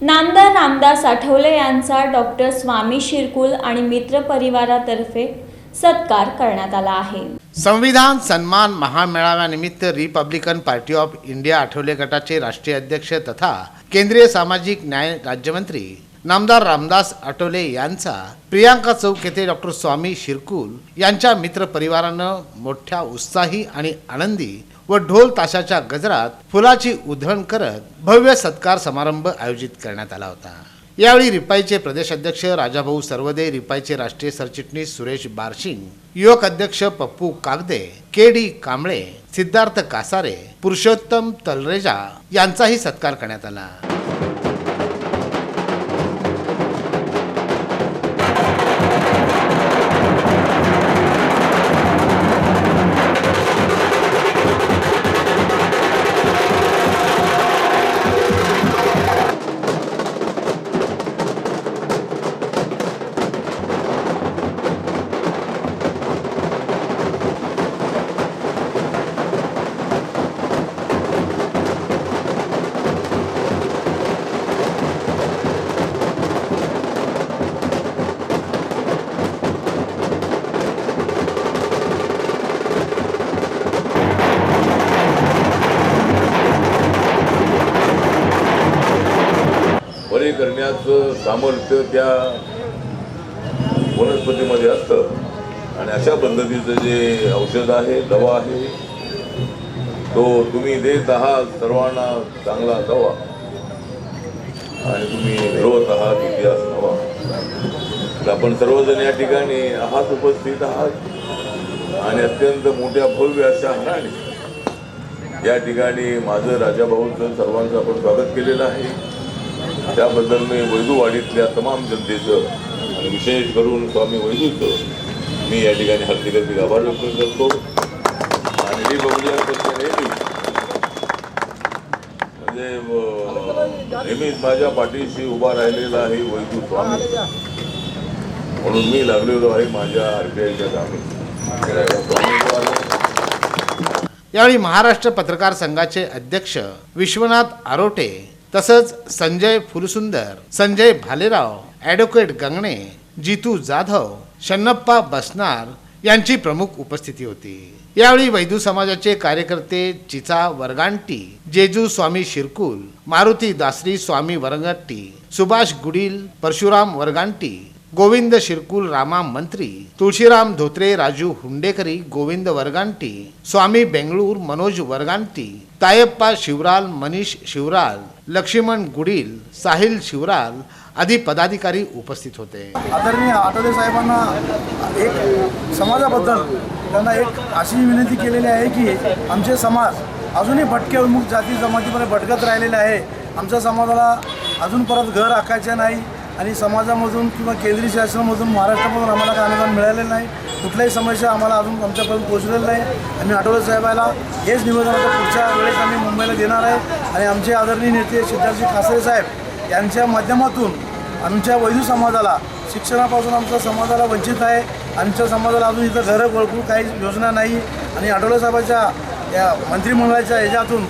नामदार रामदास आठवले यांचा डॉक्टर स्वामी शिरकुल आणि मित्र परिवारातर्फे सत्कार करण्यात आला आहे. संविधान सन्मान महामेळाव्यानिमित्त Republican party of India Athawale गटाचे राष्ट्रीय अध्यक्ष तथा केंद्रीय सामाजिक न्याय राज्यमंत्री नामदार रामदास आठवले यांचा प्रियांका चौक येथे डॉक्टर स्वामी शिरकुल यांच्या मित्र परिवारानं मोठ्या उत्साही आणि आनंदी व ढोल ताशाच्या गजरात फुलाची उधळण करत भव्य सत्कार समारंभ आयोजित करण्यात आला होता. यावेळी रिपाईचे प्रदेश अध्यक्ष राजाभाऊ सर्वदे रिपाईचे राष्ट्रीय सरचिटणीस सुरेश बारशिंग युवक अध्यक्ष पप्पू कागदे के डी कांबळे सिद्धार्थ कासारे पुरुषोत्तम तलरेजा यांचाही सत्कार करण्यात आला. कार्य करण्याचं सामर्थ्य त्या वनस्पतीमध्ये असतं. आणि अशा पद्धतीचं जे औषध आहे दवा आहे तो तुम्ही देत आहात सर्वांना चांगला दवा. आणि तुम्ही रोवत आहात इतिहास नवा तर आपण सर्वजण या ठिकाणी आहात उपस्थित आहात. आणि अत्यंत मोठ्या भव्य अशा हराने या ठिकाणी माझं राजाभाऊचं सर्वांचं आपण स्वागत केलेलं आहे. त्याबद्दल मी वैदूवाडीतल्या तमाम जनतेचं आणि विशेष करून स्वामी वैदूचं मी या ठिकाणी हार्दिक हार्दिक आभार व्यक्त करतो. आणि हे बघूया नेहमी म्हणजे नेहमीच माझ्या पाठीशी उभा राहिलेला आहे वैदू स्वामी. म्हणून मी लागलेलो आहे माझ्या आरबीआयच्या कामी. यावेळी महाराष्ट्र पत्रकार संघाचे अध्यक्ष विश्वनाथ आरोटे तसंच संजय फुलसुंदर संजय भालेराव ॲडव्होकेट गंगणे जितू जाधव शन्नप्पा बसनार यांची प्रमुख उपस्थिती होती. यावेळी वैदू समाजाचे कार्यकर्ते चिचा वरगांटी जेजू स्वामी शिरकुल मारुती दासरी स्वामी वरगट्टी सुभाष गुडील परशुराम वरगांटी गोविंद शिरकुल रामा मंत्री तुळशीराम धोत्रे राजू हुंडेकरी गोविंद वरगांटी स्वामी बेंगळूर मनोज वरगांटी तायप्पा शिवराल मनीष शिवराल लक्ष्मण गुडील साहिल शिवराल आदी पदाधिकारी उपस्थित होते. आदरणीय आठवले साहेबांना एक समाजाबद्दल त्यांना एक अशी विनंती केलेली आहे की आमचे समाज अजूनही भटके उन्मुख जाती जमातीमध्ये भटकत राहिलेले आहे. आमच्या समाजाला अजून परत घर आखायचे नाही आणि समाजामधून किंवा केंद्रीय शासनामधून महाराष्ट्रामधून आम्हाला काही अनुदान मिळालेलं नाही. कुठल्याही समस्या आम्हाला अजून आमच्यापर्यंत पोहोचलेलं नाही. आम्ही आठवले साहेबाला हेच निवेदन आता पुढच्या वेळेस आम्ही मुंबईला देणार आहे. आणि आमचे आदरणीय नेते सिद्धार्थजी कासरे साहेब यांच्या माध्यमातून आमच्या वैदू समाजाला शिक्षणापासून आमच्या समाजाला वंचित आहे. आमच्या समाजाला अजून इथं घरं वळखून काही योजना नाही. आणि आठवले साहेबाच्या या मंत्रिमंडळाच्या ह्याच्यातून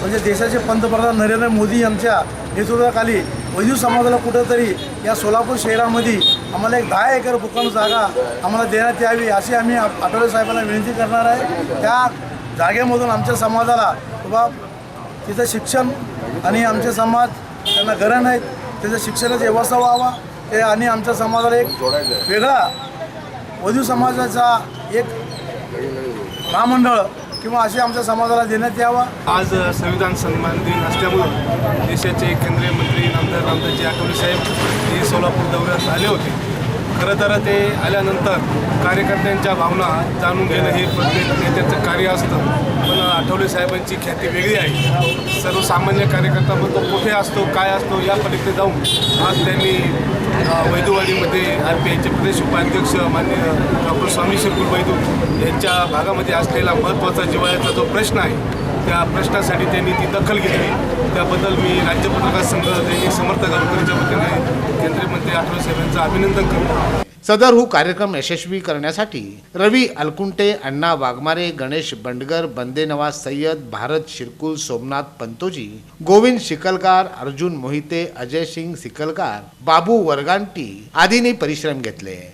म्हणजे देशाचे पंतप्रधान नरेंद्र मोदी यांच्या नेतृत्वाखाली वैद्यू समाजाला कुठंतरी या सोलापूर शहरामध्ये आम्हाला एक दहा एकर भूकंप जागा आम्हाला देण्यात यावी अशी आम्ही आठवले साहेबांना विनंती करणार आहे. त्या जागेमधून आमच्या समाजाला बाबा तिथं शिक्षण आणि आमचे समाज त्यांना घरं नाहीत त्याचं शिक्षणाचा व्यवस्था व्हावा. ते आणि आमच्या समाजाला एक वेगळा वधू समाजाचा एक महामंडळ किंवा असे आमच्या समाजाला देण्यात यावा. आज संविधान सन्मान दिन असल्यामुळं देशाचे केंद्रीय मंत्री नामदार रामदासजी आठवले साहेब हे सोलापूर दौऱ्यात आले होते. खरं तर ते आल्यानंतर कार्यकर्त्यांच्या भावना जाणून घेणं हे प्रत्येक नेत्याचं कार्य असतं. पण आठवले साहेबांची ख्याती वेगळी आहे. सर्वसामान्य कार्यकर्ता तो कुठे असतो काय असतो या पलीकडे जाऊन आज त्यांनी वैदुवाडीमध्ये आर पी आयचे प्रदेश उपाध्यक्ष मान्य डॉक्टर स्वामी शिरकुल वैदू यांच्या भागामध्ये असलेला महत्त्वाचा जिवाळ्याचा जो प्रश्न आहे त्या प्रश्नासाठी त्यांनी ती दखल घेतली. त्याबद्दल मी राज्य पत्रकार संघ त्यांनी समर्थ गावकरीच्या वतीने केंद्रीय अभिनंदन करतो. सदरहू हो कार्यक्रम यशस्वी करण्यासाठी रवी अलकुंटे अण्णा वाघमारे गणेश बंडगर बंदे नवाज सय्यद भारत शिरकुल सोमनाथ पंतोजी गोविंद शिकलकार अर्जुन मोहिते अजय सिंग सिकलकार बाबू वरगांटी आदींनी परिश्रम घेतले.